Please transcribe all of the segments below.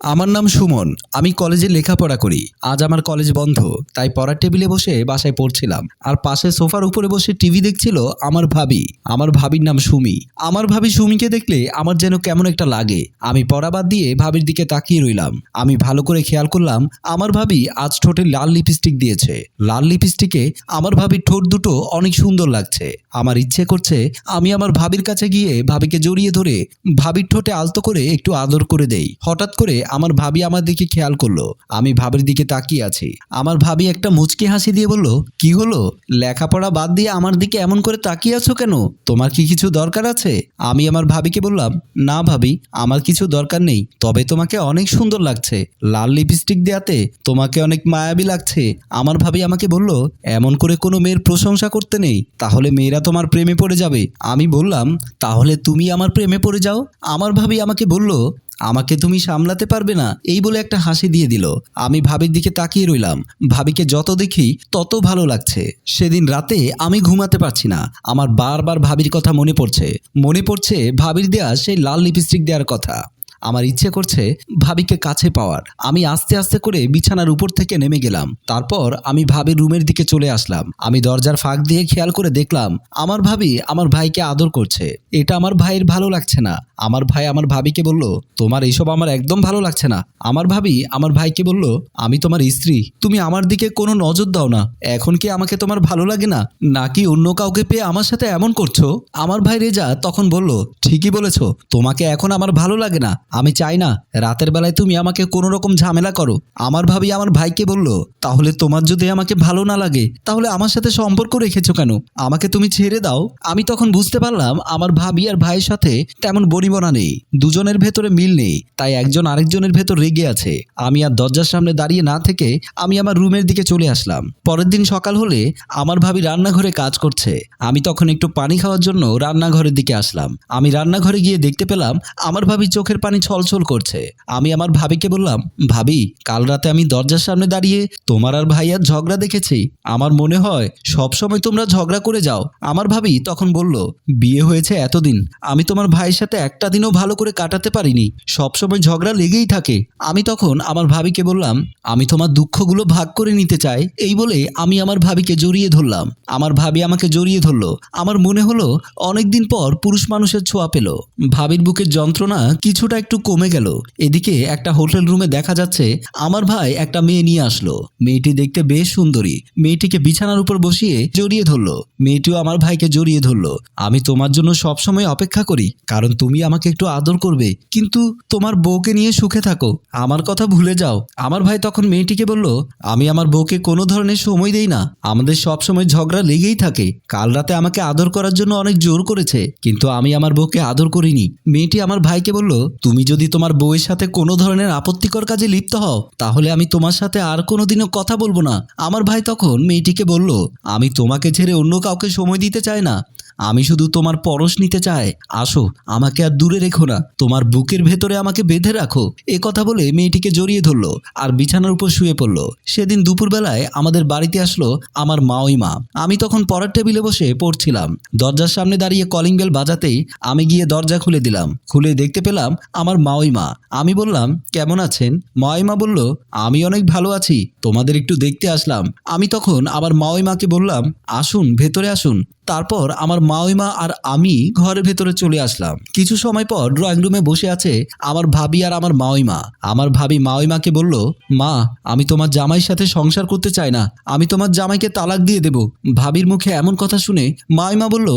আমার নাম সুমন, আমি কলেজে লেখাপড়া করি। আজ আমার কলেজ বন্ধ, তাই পড়ার টেবিলে বসে বাসায় পড়ছিলাম। আর পাশে সোফার উপরে বসে টিভি দেখছিল আমার ভাবি। আমার ভাবির নাম সুমি। আমার ভাবি সুমিকে দেখলে আমার যেন কেমন একটা লাগে। আমি পড়া বাদ দিয়ে ভাবির দিকে তাকিয়ে রইলাম। আমি ভালো করে খেয়াল করলাম, আমার ভাবি আজ ঠোঁটে লাল লিপস্টিক দিয়েছে। লাল লিপস্টিকে আমার ভাবির ঠোঁট দুটো অনেক সুন্দর লাগছে। আমার ইচ্ছে করছে আমি আমার ভাবির কাছে গিয়ে ভাবিকে জড়িয়ে ধরে ভাবির ঠোঁটে আলতো করে একটু আদর করে দেই। হঠাৎ করে আমার ভাবি আমার দিকে খেয়াল করল। আমি ভাবির দিকে তাকিয়ে আছি। আমার ভাবি একটা মুচকি হাসি দিয়ে বলল, কি হলো? লেখাপড়া বাদ দিয়ে আমার দিকে এমন করে তাকিয়ে আছো কেন? তোমার কি কিছু দরকার আছে? আমি আমার ভাবিকে বললাম, না ভাবি, আমার কিছু দরকার নেই। তবে তোমাকে অনেক সুন্দর লাগছে। লাল লিপস্টিক দেয়াতে তোমাকে অনেক মায়াবী লাগছে। আমার ভাবি আমাকে বলল, এমন করে কোনো মেয়ের প্রশংসা করতে নেই। তাহলে মেয়েরা তোমার প্রেমে পড়ে যাবে। আমি বললাম, তাহলে তুমি আমার প্রেমে পড়ে যাও? আমার ভাবি আমাকে বলল আমাকে তুমি সামলাতে পারবে না, এই বলে একটা হাসি দিয়ে দিল। আমি ভাবির দিকে তাকিয়ে রইলাম। ভাবিকে যত দেখি, তত ভালো লাগছে। সেদিন রাতে আমি ঘুমাতে পারছি না। আমার বারবার ভাবির কথা মনে পড়ছে। মনে পড়ছে ভাবির দেয়া সেই লাল লিপস্টিক দেওয়ার কথা। আমার ইচ্ছে করছে ভাবিকে কাছে পাওয়ার। আমি আস্তে আস্তে করে বিছানার উপর থেকে নেমে গেলাম। তারপর আমি ভাবির রুমের দিকে চলে আসলাম। আমি দরজার ফাঁক দিয়ে খেয়াল করে দেখলাম, আমার ভাবি আমার ভাইকে আদর করছে। এটা আমার ভাইয়ের ভালো লাগছে না। আমার ভাই আমার ভাবিকে বলল, তোমার এইসব আমার একদম ভালো লাগছে না। আমার ভাবি আমার ভাইকে বলল, আমি তোমার স্ত্রী। তুমি আমার দিকে কোনো নজর দাও না। এখন কি আমাকে তোমার ভালো লাগে না? নাকি অন্য কাউকে পেয়ে আমার সাথে এমন করছ? আমার ভাই রেজা তখন বলল, ঠিকই বলেছ। তোমাকে এখন আমার ভালো লাগে না। আমি চাই না, রাতের বেলায় তুমি আমাকে কোনো রকম ঝামেলা করো। আমার ভাবি আমার ভাইকে বলল, তাহলে তোমার যদি আমাকে ভালো না লাগে, তাহলে আমার সাথে সম্পর্ক রেখেছো কেন? আমাকে তুমি ছেড়ে দাও। আমি তখন বুঝতে পারলাম, আমার ভাবি আর ভাইয়ের সাথে তেমন বনিবনা নেই। দুজনের ভেতরে মিল নেই, তাই একজন আরেকজনের ভেতর রেগে আছে। আমি আর দরজার সামনে দাঁড়িয়ে না থেকে আমি আমার রুমের দিকে চলে আসলাম। পরের দিন সকাল হলে আমার ভাবি রান্নাঘরে কাজ করছে। আমি তখন একটু পানি খাওয়ার জন্য রান্নাঘরের দিকে আসলাম। আমি রান্নাঘরে গিয়ে দেখতে পেলাম, আমার ভাবি চোখের পানি ছলছল করছে। আমি আমার ভাবিকে বললাম, ভাবি, কাল রাতে আমি দরজার সামনে দাঁড়িয়ে তোমার আর ভাইয়ার ঝগড়া দেখেছি। আমার মনে হয় সব সময় তোমরা ঝগড়া করে যাও। আমার ভাবি তখন বলল, বিয়ে হয়েছে এতদিন, আমি তোমার ভাইয়ের সাথে একটা দিনও ভালো করে কাটাতে পারিনি। সব সময় ঝগড়া লেগেই থাকে। আমি তখন আমার ভাবিকে বললাম, আমি তোমার দুঃখগুলো ভাগ করে নিতে চাই। এই বলে আমি আমার ভাবিকে জড়িয়ে ধরলাম। আমার ভাবি আমাকে জড়িয়ে ধরলো। আমার মনে হলো, অনেকদিন পর পুরুষ মানুষের ছোঁয়া পেল। ভাবির বুকের যন্ত্রণা কিছুটা একটু কমে গেল। এদিকে একটা হোটেল রুমে দেখা যাচ্ছে, আমার ভাই একটা মেয়ে নিয়ে আসলো। মেয়েটি দেখতে বেশ সুন্দরী। মেয়েটিকে বিছানার উপর বসিয়ে জড়িয়ে ধরলো। মেয়েটিও আমার ভাইকে জড়িয়ে ধরলো। আমি তোমার জন্য সবসময় অপেক্ষা করি, কারণ তুমি আমাকে একটু আদর করবে। কিন্তু তোমার বউকে নিয়ে সুখে থাকো। আমার কথা ভুলে যাও। আমার ভাই তখন মেয়েটিকে বলল, আমি আমার বউকে কোনো ধরনের সময় দেই না। আমাদের সব সময় ঝগড়া লেগেই থাকে। কাল রাতে আমাকে আদর করার জন্য অনেক জোর করেছে, কিন্তু আমি আমার বউকে আদর করিনি। মেয়েটি আমার ভাইকে বলল, তুমি যদি তোমার বউয়ের সাথে কোনো ধরনের আপত্তিকর কাজে লিপ্ত হও, তাহলে আমি তোমার সাথে আর কোনোদিনও কথা বলব না। আমার ভাই তখন মেয়েটিকে বলল, আমি তোমাকে ছেড়ে অন্য কাউকে সময় দিতে চাই না। আমি শুধু তোমার পরশ নিতে চাই। আসো, আমাকে আর দূরে রেখো না। তোমার বুকের ভেতরে আমাকে বেঁধে রাখো। এ কথা বলে মেয়েটিকে জড়িয়ে ধরলো আর বিছানার উপর শুয়ে পড়ল। সেদিন দুপুরবেলায় আমাদের বাড়িতে আসলো আমার মা ওই মা। আমি তখন পড়ার টেবিলে বসে পড়ছিলাম। দরজার সামনে দাঁড়িয়ে কলিং বেল বাজাতেই আমি গিয়ে দরজা খুলে দিলাম। খুলে দেখতে পেলাম আমার মাওই মা। আমি বললাম, কেমন আছেন? মাওই মা বলল, আমি অনেক ভালো আছি। তোমাদের একটু দেখতে আসলাম। আমি তখন আমার মাওই মাকে বললাম, আসুন, ভেতরে আসুন। তারপর আমার মাওইমা আর আমি ঘরের ভেতরে চলে আসলাম। কিছু সময় পর ড্রয়িং রুমে বসে আছে আমার ভাবি আর আমার মাওইমা আমার ভাবি মাওইমাকে বলল, মা, আমি তোমার জামাইয়ের সাথে সংসার করতে চাই না। আমি তোমার জামাইকে তালাক দিয়ে দেব। ভাবির মুখে এমন কথা শুনে মাওইমা বলল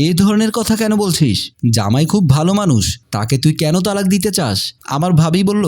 এই ধরনের কথা কেন বলছিস? জামাই খুব ভালো মানুষ। তাকে তুই কেন তালাক দিতে চাস? আমার ভাবি বলল,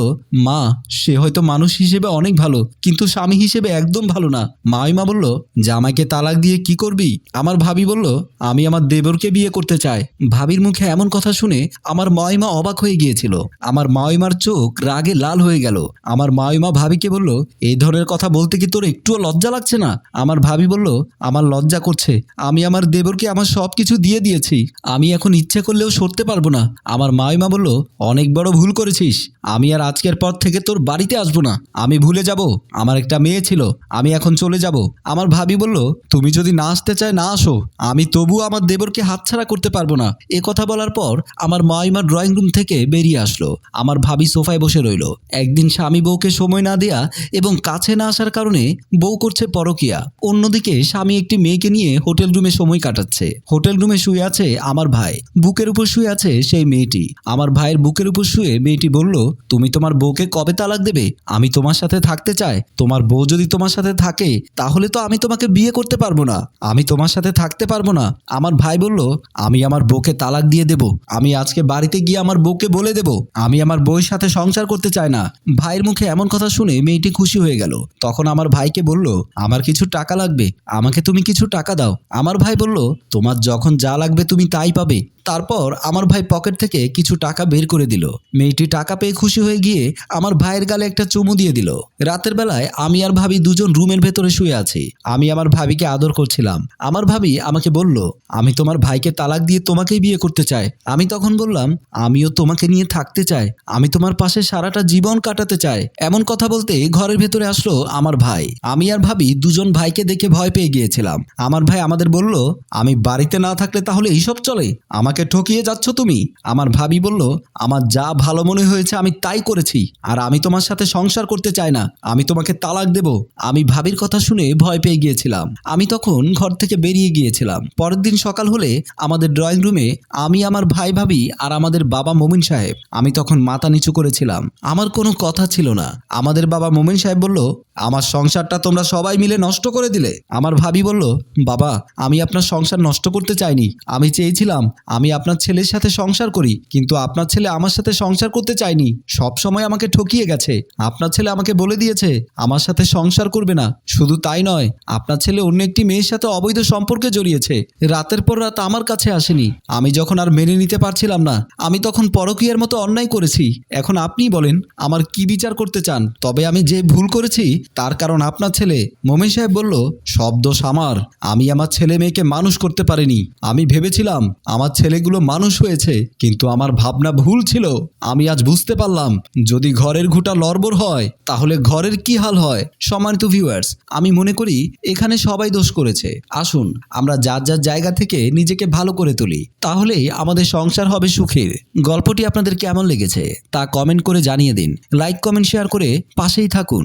মা, সে হয়তো মানুষ হিসেবে অনেক ভালো, কিন্তু স্বামী হিসেবে একদম ভালো না। মাইমা বলল, জামাইকে তালাক দিয়ে কি করবি? আমার ভাবি বলল, আমি আমার দেবরকে বিয়ে করতে চায়। ভাবির মুখে এমন কথা শুনে আমার মাইমা অবাক হয়ে গিয়েছিল। আমার মাইমার চোখ রাগে লাল হয়ে গেল। আমার মাইমা ভাবিকে বলল, এই ধরনের কথা বলতে কি তোর একটুও লজ্জা লাগছে না? আমার ভাবি বলল, আমার লজ্জা করছে। আমি আমার দেবরকে আমার সব কিছু দিয়ে দিয়েছি। আমি এখন ইচ্ছে করলেও সরতে পারব না। আমার মাইমা বলল, অনেক বড় ভুল করেছিস। আমি আর আজকের পর থেকে তোর বাড়িতে আসব না। আমি ভুলে যাব। আমার একটা মেয়ে ছিল। আমি এখন চলে যাব। আমার ভাবি বলল, তুমি যদি না আসতে চায় না আসো। আমি তবু আমার দেবরকে হাতছাড়া করতে পারব না। এ কথা বলার পর আমার মাইমা ড্রয়িং রুম থেকে বেরিয়ে আসলো। আমার ভাবি সোফায় বসে রইল। একদিন স্বামী বউকে সময় না দেয়া এবং কাছে না আসার কারণে বউ করছে পরকিয়া। অন্যদিকে স্বামী একটি মেয়েকে নিয়ে হোটেল রুমে সময় কাটাচ্ছে। হোটেল রুমে শুয়ে আছে আমার ভাই। বুকের উপর শুয়ে আছে সেই মেয়েটি। আমার ভাইয়ের বুকের উপর শুয়ে মেয়েটি বলল, তুমি তোমার বউকে কবে তালাক দেবে? আমি তোমার সাথে থাকতে চাই। তোমার বউ যদি তোমার সাথে থাকে, তাহলে তো আমি তোমাকে বিয়ে করতে পারব না। আমি তোমার সাথে থাকতে পারব না। আমার ভাই বলল, আমি আমার বউকে তালাক দিয়ে দেব। আমি আজকে বাড়িতে গিয়ে আমার বউকে বলে দেব। আমি আমার বউয়ের সাথে সংসার করতে চাই না। ভাইয়ের মুখে এমন কথা শুনে মেয়েটি খুশি হয়ে গেল। তখন আমার ভাইকে বলল, আমার কিছু টাকা লাগবে। আমাকে তুমি কিছু টাকা দাও। আমার ভাই বলল, তোমার যখন যা লাগবে তুমি তাই পাবে। তারপর আমার ভাই পকেট থেকে কিছু টাকা বের করে দিল। মেয়েটি টাকা পেয়ে খুশি হয়ে গিয়ে আমার ভাইয়ের গালে একটা চুমু দিয়ে দিল। রাতের বেলায় আমি আর ভাবি দুজন রুমের ভেতরে শুয়ে আছি। আমি আমার ভাবিকে আদর করছিলাম। আমার ভাবি আমাকে বলল, আমি তোমার ভাইকে তালাক দিয়ে তোমাকেই বিয়ে করতে চাই আমি তখন বললাম, আমিও তোমাকে নিয়ে থাকতে চাই। আমি তোমার পাশে সারাটা জীবন কাটাতে চাই। এমন কথা বলতে ঘরের ভেতরে আসলো আমার ভাই। আমি আর ভাবি দুজন ভাইকে দেখে ভয় পেয়ে গিয়েছিলাম। আমার ভাই আমাদের বলল, আমি বাড়িতে না থাকলে তাহলে এইসব চলে? আমাকে ঠকিয়ে যাচ্ছ তুমি? আমার ভাবি বলল, আমার যা ভালো মনে হয়েছে আমি তাই করেছি, আর আমি তোমার সাথে সংসার করতে চাই না। আমি তোমাকে তালাক দেব। আমি ভাবির কথা শুনে ভয় পেয়ে গিয়েছিলাম। আমি তখন ঘর থেকে বেরিয়ে গিয়েছিলাম। পরের দিন সকাল হলে আমাদের ড্রয়িং রুমে আমি, আমার ভাই ভাবি আর আমাদের বাবা মোমিন সাহেব। আমি তখন মাথা নিচু করেছিলাম। আমার কোনো কথা ছিল না। আমাদের বাবা মোমিন সাহেব বলল, আমার সংসারটা তোমরা সবাই মিলে নষ্ট করে দিলে। আমার ভাবি বলল, বাবা, আমি আপনার সংসার নষ্ট করতে চাইনি। আমি চেয়েছিলাম, আমি আপনার ছেলের সাথে সংসার করি, কিন্তু আপনার ছেলে আমার সাথে সংসার করতে চায়নি। সব সময় আমাকে ঠকিয়ে গেছে। আপনার ছেলে আমাকে বলে দিয়েছে, আমার সাথে সংসার করবে না। শুধু তাই নয়, আপনার ছেলে অন্য একটি মেয়ের সাথে অবৈধ সম্পর্কে জড়িয়েছে। রাতের পর রাত আমার কাছে আসেনি। আমি যখন আর মেনে নিতে পারছিলাম না, আমি তখন পরকীয়ার মতো অন্যায় করেছি। এখন আপনি বলেন, আমার কি বিচার করতে চান? তবে আমি যে ভুল করেছি, তার কারণ আপনার ছেলে। মোমিন সাহেব বলল, সব দোষ আমার। আমি আমার ছেলে মেয়েকে মানুষ করতে পারিনি। আমি ভেবেছিলাম, আমার ছেলেগুলো মানুষ হয়েছে, কিন্তু আমার ভাবনা ভুল ছিল। আমি আজ বুঝতে পারলাম, যদি ঘরের ঘুটা লড়বড় হয়, তাহলে ঘরের কি হাল হয়? সম্মানিত ভিউয়ার্স আমি মনে করি, এখানে সবাই দোষ করেছে। আসুন, আমরা যার যার জায়গা থেকে নিজেকে ভালো করে তুলি। তাহলেই আমাদের সংসার হবে সুখের। গল্পটি আপনাদের কেমন লেগেছে তা কমেন্ট করে জানিয়ে দিন। লাইক, কমেন্ট, শেয়ার করে পাশেই থাকুন।